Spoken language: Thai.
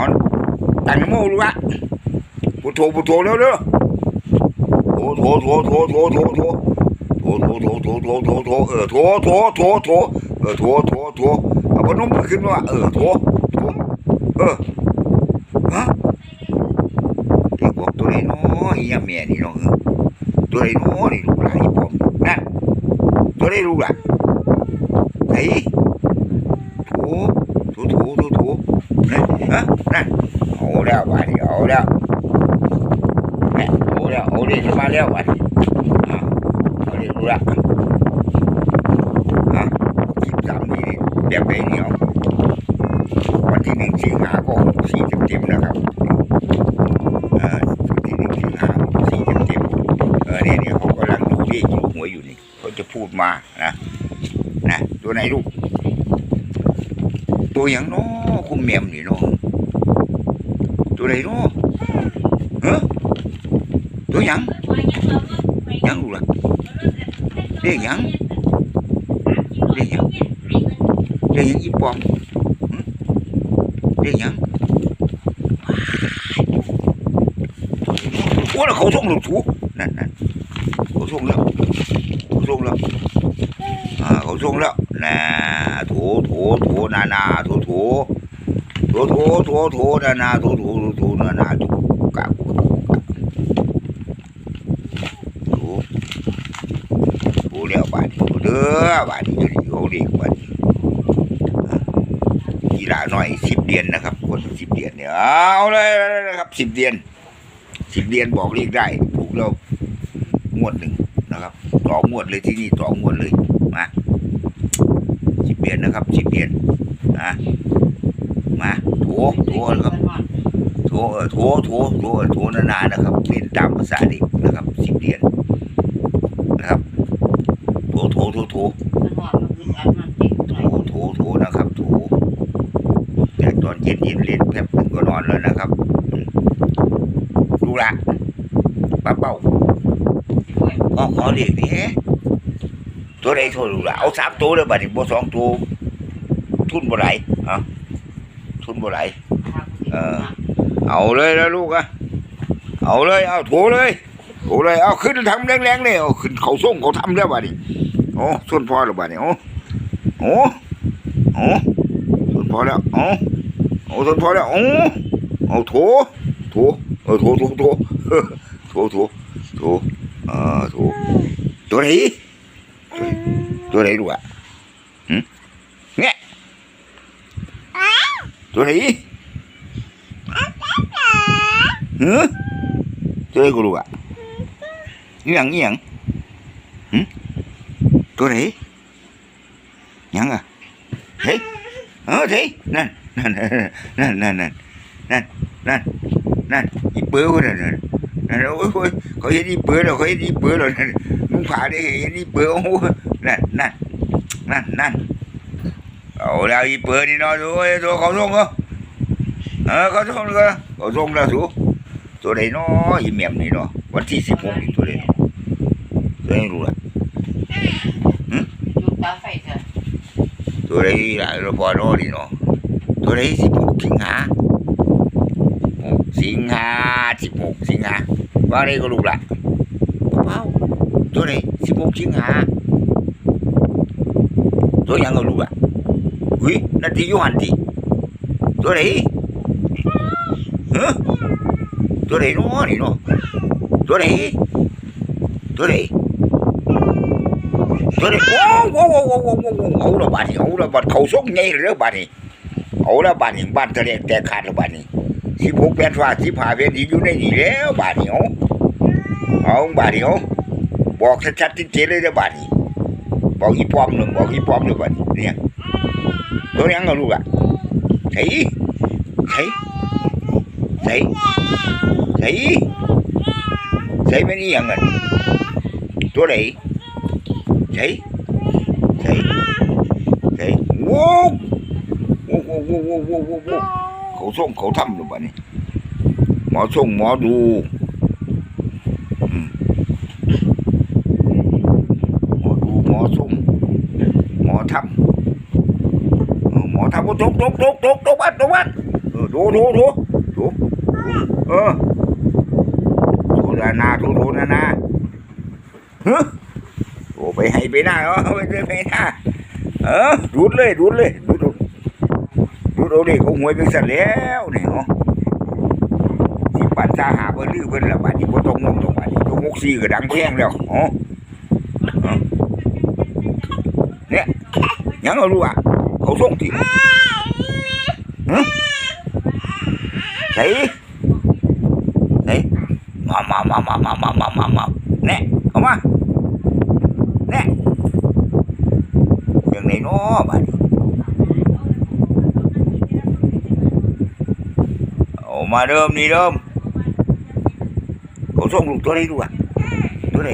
เอาตันโมลูกละพุทโธพุทโธเร็วเร็วโถโถโถโถโถโถโถโถโถโถโถโถโถโถเออโถโถโถโถเออโถโถโถเอาพนมมือขึ้นว่าเออโถโถเออฮะเด็กบอกตัวไหนน้อยยาเมียนี่น้องตัวไหนน้อยนี่ลูกหลานอีปอมนั่นตัวไหนลูกหลานไหนโถโถโถโถโถนั่นฮะนั่นเอาแล้วบาดนี้เอาแล้วเนี่ยเอา แล้วเอาเด็กมาแล้วบาดนี้อะเอาเด็กลูกหลานอะสิบสามนี่แบบไหนเนี่ยเอาวันที่หนึ่งสิงหาก็สี่เต็มๆนะครับเออวันที่หนึ่งสิงหาสี่เต็มๆเออเนี่ยเนี่ยเขากำลังดูเลขดูหวอยู่นี่เขาจะพูดมานะนะตัวไหนลูกตัวอย่างน้อคุณแมมนี่นาะตัวไหนนาะเฮ้ ตัวยังยังลูกละเรียกยังเรียกยังเรียกยังอีปอมเรียกยังโอ้แล้วเขาส่งหลูกถูนั่นนั่นเขาส่งแล้วเขาส่งแล้วอ่าเขาส่งแล้วน่ะถโถโถนานาถโถโถโถโถโถนานาถโถโถโถนานาโถกะกะกะโถโถ แล้วบาดีเด้อบาดนี้จะได้เขาเรียกบาดีกีฬาหน่อยสิบเดือนนะครับคนสิบเดือนเนี่ยเอาเลยนะครับสิบเดือนสิบเดือนบอกเรียกได้ถูกแล้วงวดหนึ่งนะครับต่องวดเลยที่นี่ต่องวดเลยมาสิบเดือนนะครับสิบเดือนนะมาโถโถนะครับโถเออโถโถโถเออโถนานๆนะครับเป็นตามภาษาเด็กนะครับสิบเดือนนะครับโถโถโถโถโถโถโถนะครับโถแต่ตอนเย็นเย็นเล่นแป๊บหนึงก็นอนแล้วนะครับดูละป้าเป้าอ๋อขอเรียกนี่ตัวใดโทรดูละเอาสามตัวเลยบัดนี้บ่สองตัวทุนบ่ไหลอะทุนบ่ไหลเอาเลยนะลูกอะเอาเลย เอาโถเลยโถเลย เอาขึ้นทำแรงๆเลยเอาขึ้นเขาส่งเขาทำแล้วบัดนี้ โอ้ส่วนพอหรือบ้านี่โอ้โอ้โอ้ส่วนพอแล้วโอ้โอ้ส่วนพอแล้วโอ้โอ้โถโถเออโถโถโถโถโถโถอ่าโถตัวไหนตัวไหนดูอะหืมเงี้ยตัวไหนหืมตัวไหนกูรู้อะเงียงเงียงหื งผ่าได้เห็นอีเปื้อโอ้โหนั่นนั่นนั่นนั่นเอาแล้วอีเปื้อนี่เนาะโอ้ยตัวเขาส่งเหรอเออเขาส่งเลยเขาส่งแล้วสูตัวใดน้อยอี แม่มนี่เนาะวันที่สิบหกนี่ตัวใดเนาะตัวไหนรู้ละตัวใดล่ะเราพอน้อนี่เนาะตัวใดสิบหกสิงหาหกสิงหาสิบหกสิงหาว่าอะไรก็รู้ละเปล่าตัวใดสิบหกสิงหาตัวยังก็รู้ละอุ้ยนาทีอยูหันทีตัวใดเฮ้อตัวไหนเนาะนี่เนาะตัวไหนตัวไห นตัวไหนโอ้โหโอ้โหโอ้โหโอ้โหเอาละบาดนี้เอาละบาดเขาส่งไงเลยบาดนี้เอาละบาดนี้บ้านทะเลแตกขาดละบาดนี้สิบหกแปดฟ้าสิบห้าเวทีอยู่ในนี่แล้วบาดนี้เอาเอาบาดนี้เอาบอกชัดๆเจนๆเลยนะบาดนี้บอกอีปอมหนึ่งบอกอีปอมเลยบาดนี้เนี่ยตัวยังเอาลูกอะเฮ้ยเฮ้ยเฮ้ยใส่ใส่ไม่นี่ยังไงตัวไหน ใช่ใช่ใช่โว้โว้โว้โว้โว้โว้โว้เขาส่งเขาทำหรือเปล่านี่หมอส่งหมอดูหมอดูหมอส่งหมอทำหมอทำก็ตกตกตกตกตกบ้านตกบ้านดูดูดูดูเออดูนาดูดูนาฮึ ไปให้ไปหน้าเนาะไปเลยไปหน้าเออดูดเลยดูดเลยดูดดูดดูดเอาดิเขาหวยไปซะแล้วเนี่เนาะสิปันซาหาเพิ่นลือเพิ่นละบาดนี้บ่ต้องงงตรงบาดนี้ตัวงกซีก็ดังแพงแล้วอ๋อเออเนี่ยยังเอาลูกอะเขาส่งที่ไหนไหนมามามามามามามามามาเนี่ยเอามา เนี่ยอย่างไหนเนาะบ้าดนี้เอามาเริ่มนี่เริ่มเขาส่งลูกตัวไหนดูอะตัวไหน